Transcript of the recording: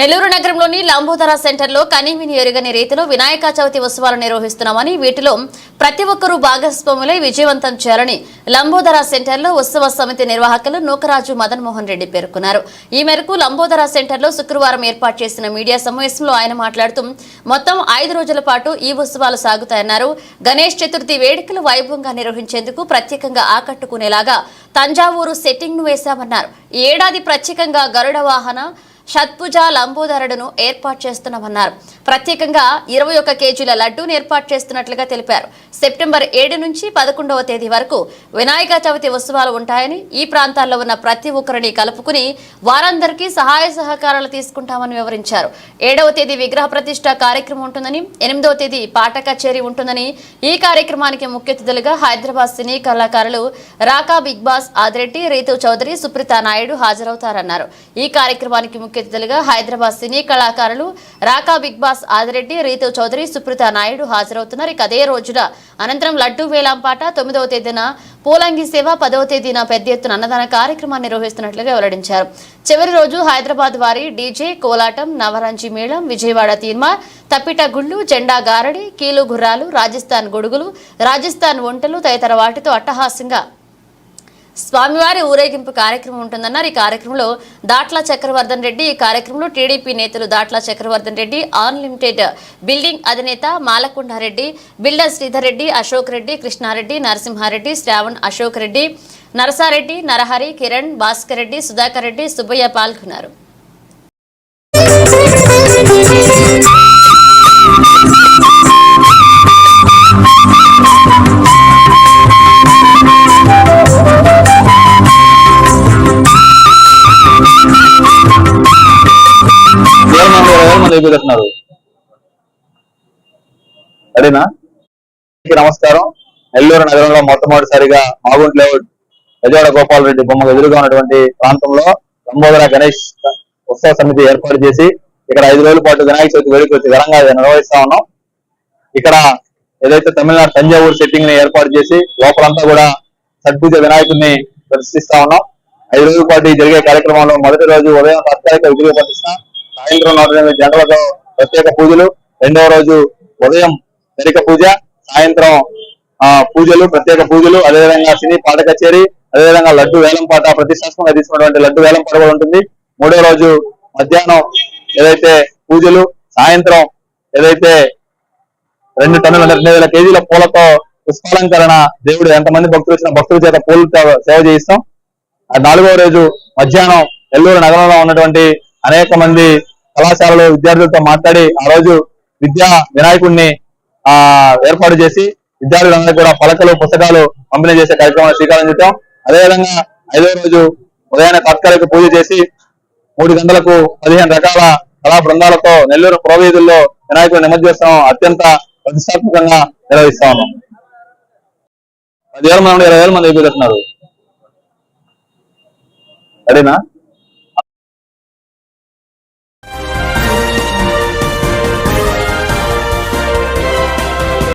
నెల్లూరు నగరంలోని లంబోదర సెంటర్లో కనీవిని ఎరుగని రీతిలో వినాయక చవితి ఉత్సవాలు నిర్వహిస్తున్నామని వీటిలో ప్రతి ఒక్కరూ భాగస్వాములై విజయవంతం చేయాలని లంబోదర సెంటర్లో ఉత్సవ సమితి నిర్వాహకులు నూకరాజు మదన్ మోహన్ రెడ్డి పేర్కొన్నారు. ఈ మేరకు లంబోదర సెంటర్లో శుక్రవారం ఏర్పాటు చేసిన మీడియా సమావేశంలో ఆయన మాట్లాడుతూ మొత్తం ఐదు రోజుల పాటు ఈ ఉత్సవాలు సాగుతాయన్నారు. గణేష్ చతుర్థి వేడుకలు వైభవంగా నిర్వహించేందుకు ప్రత్యేకంగా ఆకట్టుకునేలాగా తంజావూరు సెట్టింగ్ను వేశామన్నారు. ఈ ఏడాది ప్రత్యేకంగా గరుడ వాహన షత్పుజ లంబోదరుడును ఏర్పాటు చేస్తున్నామన్నారు. ప్రత్యేకంగా ఇరవై ఒక్క కేజీల లడ్డూను ఏర్పాటు చేస్తున్నట్లుగా తెలిపారు. సెప్టెంబర్ ఏడు నుంచి పదకొండవ తేదీ వరకు వినాయక చవితి ఉత్సవాలు ఉంటాయని ఈ ప్రాంతాల్లో ఉన్న ప్రతి ఒక్కరిని కలుపుకుని వారందరికీ సహాయ సహకారాలు తీసుకుంటామని వివరించారు. ఏడవ తేదీ విగ్రహ ప్రతిష్ట కార్యక్రమం ఉంటుందని ఎనిమిదవ తేదీ పాట కచేరీ ఉంటుందని ఈ కార్యక్రమానికి ముఖ్య అతిథులుగా హైదరాబాద్ సినీ కళాకారులు రాకా బిగ్ బాస్ ఆదిరెడ్డి రీతు చౌదరి సుప్రీత నాయుడు హాజరవుతారన్నారు. ఈ కార్యక్రమానికి ముఖ్య అతిథులుగా హైదరాబాద్ సినీ కళాకారులు రాకా బిగ్ బాస్ ఆదిరెడ్డి రీతు చౌదరి సుప్రత నాయుడు హాజరవుతున్నారు. ఇక అదే రోజున అనంతరం లడ్డూ వేలాంపాట తొమ్మిదవ తేదీన పూలంగి సేవ పదవ తేదీన పెద్ద ఎత్తున అన్నదాన కార్యక్రమాన్ని నిర్వహిస్తున్నట్లుగా వెల్లడించారు. చివరి రోజు హైదరాబాద్ వారి డీజే కోలాటం నవరంజి మేళం విజయవాడ తీర్మా తప్పిట గుళ్ళు జెండా గారడి కీలు గుర్రాలు రాజస్థాన్ గొడుగులు రాజస్థాన్ వంటలు తదితర వాటితో అట్టహాస్యంగా స్వామివారి ఊరేగింపు కార్యక్రమం ఉంటుందన్నారు. ఈ కార్యక్రమంలో దాట్ల చక్రవర్ధన్ రెడ్డి ఈ కార్యక్రమంలో టీడీపీ నేతలు దాట్ల చక్రవర్ధన్ రెడ్డి అన్లిమిటెడ్ బిల్డింగ్ అధినేత మాలకొండారెడ్డి బిల్డర్ శ్రీధర్ రెడ్డి అశోక్ రెడ్డి కృష్ణారెడ్డి నరసింహారెడ్డి శ్రావణ్ అశోక్ రెడ్డి నరసారెడ్డి నరహరి కిరణ్ భాస్కర్ రెడ్డి సుధాకర్ రెడ్డి సుబ్బయ్య పాల్గొన్నారు. వేల ఇరవై వేల మంది ఎదుగుతున్నారు సరేనా నమస్కారం. నెల్లూరు నగరంలో మొట్టమొదటిసారిగా మాగుంట్ లేఅవుట్ గోపాల్ రెడ్డి బొమ్మకు ఎదురుగా ఉన్నటువంటి ప్రాంతంలో లంబోదర గణేష్ ఉత్సవ సమితి ఏర్పాటు చేసి ఇక్కడ ఐదు రోజుల పాటు వినాయక చవితి వేడుకలు వచ్చి ఘనంగా నిర్వహిస్తా ఉన్నాం. ఇక్కడ ఏదైతే తమిళనాడు తంజావూరు సెట్టింగ్ని ఏర్పాటు చేసి లోపలంతా కూడా షడ్భుజ వినాయకుడిని ప్రదర్శిస్తా ఉన్నాం. ఐదు రోజుల పాటు జరిగే కార్యక్రమంలో మొదటి రోజు ఉదయం తాత్కాలిక విగ్రహ ప్రతిష్ట సాయంత్రం నూట ఎనిమిది గంటలతో ప్రత్యేక పూజలు. రెండవ రోజు ఉదయం వెనుక పూజ సాయంత్రం పూజలు ప్రత్యేక పూజలు అదేవిధంగా సినీ పాట కచేరీ అదేవిధంగా లడ్డు వేలం పాట ప్రతిష్టాత్మకంగా తీసుకున్నటువంటి లడ్డు వేలం పాట కూడా ఉంటుంది. మూడో రోజు మధ్యాహ్నం ఏదైతే పూజలు సాయంత్రం ఏదైతే రెండు టన్నుల రెండు వేల కేజీల పూలతో పుష్పాలంకరణ దేవుడు ఎంతమంది భక్తులు వచ్చిన భక్తుల చేత పూలతో సేవ చేయిస్తాం. ఆ నాలుగవ రోజు మధ్యాహ్నం ఎల్లూరు నగరంలో ఉన్నటువంటి అనేక మంది కళాశాలలో విద్యార్థులతో మాట్లాడి ఆ రోజు విద్యా వినాయకుడిని ఆ ఏర్పాటు చేసి విద్యార్థులందరూ కూడా పలకలు పుస్తకాలు పంపిణీ చేసే కార్యక్రమాన్ని శ్రీకారం చుట్టాం. అదేవిధంగా ఐదో రోజు ఉదయాన్నే తాత్కాలిక పూజ చేసి మూడు గంటలకు పదిహేను రకాల కళా బృందాలతో నెల్లూరు పురవీధుల్లో వినాయకుడు నిమజ్జోత్సవం అత్యంత ప్రతిష్టాత్మకంగా నిర్వహిస్తా ఉన్నాం. పదివేల మంది ఇరవై వేల మంది ఎదుగుతున్నారు సరేనా?